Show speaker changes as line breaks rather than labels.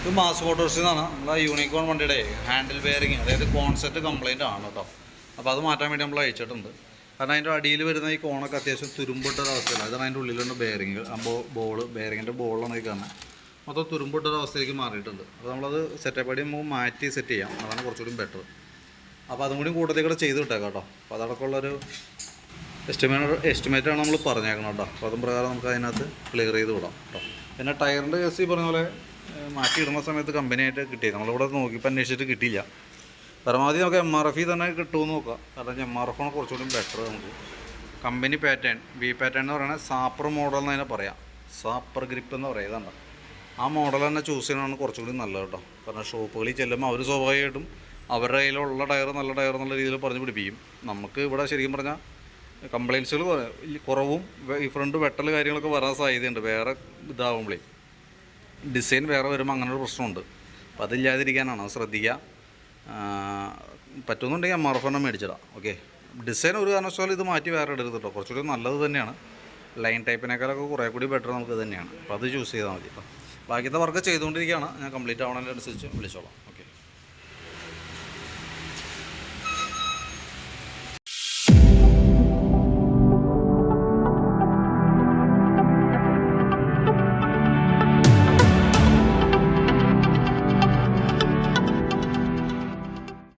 ഇത് മാസ് മോട്ടോഴ്സിൽ നിന്നാണ് നമ്മളെ യൂണിക്കോൺ വണ്ടിയുടെ ഹാൻഡിൽ ബെയറിങ് അതായത് കോൺസെപ്റ്റ് കംപ്ലൈന്റ് ആണ് കേട്ടോ അപ്പോൾ അത് മാറ്റാൻ വേണ്ടി നമ്മൾ അയച്ചിട്ടുണ്ട്. കാരണം അതിന്റെ അടിയിൽ വരുന്ന ഈ കോണൊക്കെ അത്യാവശ്യം തുരുമ്പിട്ട ഒരു അവസ്ഥയിലാണ് അതാണ് അതിന്റെ ഉള്ളിലുള്ള ബെയറിങ് ബോൾ ബെയറിങ്ങിന്റെ ബോളാണ് ഈ കാണുന്നത് മൊത്തം തുരുമ്പിട്ട ഒരു അവസ്ഥയിലേക്ക് മാറിയിട്ടുണ്ട്. അപ്പോൾ നമ്മളത് സെറ്റപ്പ് അടി നമുക്ക് മാറ്റി സെറ്റ് ചെയ്യാം. അതാണ് കുറച്ചുകൂടി ബെറ്റർ അപ്പോൾ അതും കൂടി കൂടുതൽ കൂടെ ചെയ്ത് വിട്ടേക്കാം കേട്ടോ. അപ്പോൾ അതടക്കമുള്ളൊരു എസ്റ്റിമേറ്റ് എസ്റ്റിമേറ്റാണ് നമ്മൾ പറഞ്ഞേക്കണം കേട്ടോ. അപ്പോൾ അതും പ്രകാരം നമുക്ക് അതിനകത്ത് ക്ലിയർ ചെയ്ത് വിടാം കേട്ടോ. പിന്നെ ടയറിന്റെ കേസ് ഈ പറഞ്ഞ പോലെ മാറ്റി ഇടുന്ന സമയത്ത് കമ്പനിയായിട്ട് കിട്ടി നമ്മളിവിടെ നോക്കിയപ്പോൾ അന്വേഷിച്ചിട്ട് കിട്ടിയില്ല. പരമാവധി നമുക്ക് എം ആർ എഫ് തന്നെ കിട്ടുമെന്ന് നോക്കാം. കാരണം എം ആർ എഫ് ആണ് കുറച്ചുകൂടി ബെറ്റർ നമുക്ക്. കമ്പനി പാറ്റേൺ വി പാറ്റേൺ എന്ന് പറയുന്നത് സാപ്പർ മോഡൽ എന്ന് തന്നെ പറയാം. സാപ്പർ ഗ്രിപ്പ് എന്ന് പറയുക ഇതാണ്. ആ മോഡൽ തന്നെ ചൂസ് ചെയ്യണമെന്ന് കുറച്ചുകൂടി നല്ലത് കേട്ടോ. കാരണം ഷോപ്പുകളിൽ ചെല്ലുമ്പോൾ അവർ സ്വാഭാവികമായിട്ടും അവരുടെ കയ്യിലുള്ള ടയർ നല്ല ടയർ എന്നുള്ള രീതിയിൽ പറഞ്ഞു പിടിപ്പിക്കും. നമുക്ക് ഇവിടെ ശരിക്കും പറഞ്ഞാൽ കംപ്ലയിൻസുകൾ കുറവും ഈ ഫ്രണ്ട് വെട്ടൽ കാര്യങ്ങളൊക്കെ വരാൻ സാധ്യതയുണ്ട്. വേറെ ഇതാവുമ്പോഴേ ഡിസൈൻ വേറെ വരുമ്പോൾ അങ്ങനെ ഒരു പ്രശ്നമുണ്ട് അപ്പോൾ അതില്ലാതിരിക്കാനാണ് അത് ശ്രദ്ധിക്കുക പറ്റുന്നുണ്ടെങ്കിൽ എം ആർ എഫ് തന്നെ മേടിച്ചിടാം. ഓക്കെ ഡിസൈൻ ഒരു കാരണവശാലും ഇത് മാറ്റി വേറെ ഇടരുത് കേട്ടോ കുറച്ചുകൂടി നല്ലത് തന്നെയാണ്. ലൈൻ ടൈപ്പിനേക്കാളൊക്കെ കുറേ കൂടി ബെറ്റർ നമുക്ക് തന്നെയാണ്. അപ്പോൾ അത് ചൂസ് ചെയ്താൽ മതി കേട്ടോ ബാക്കിയത്തെ വർക്ക് ചെയ്തുകൊണ്ടിരിക്കുകയാണ് ഞാൻ കംപ്ലീറ്റ് ആവണതിനനുസരിച്ച് വിളിച്ചോളാം.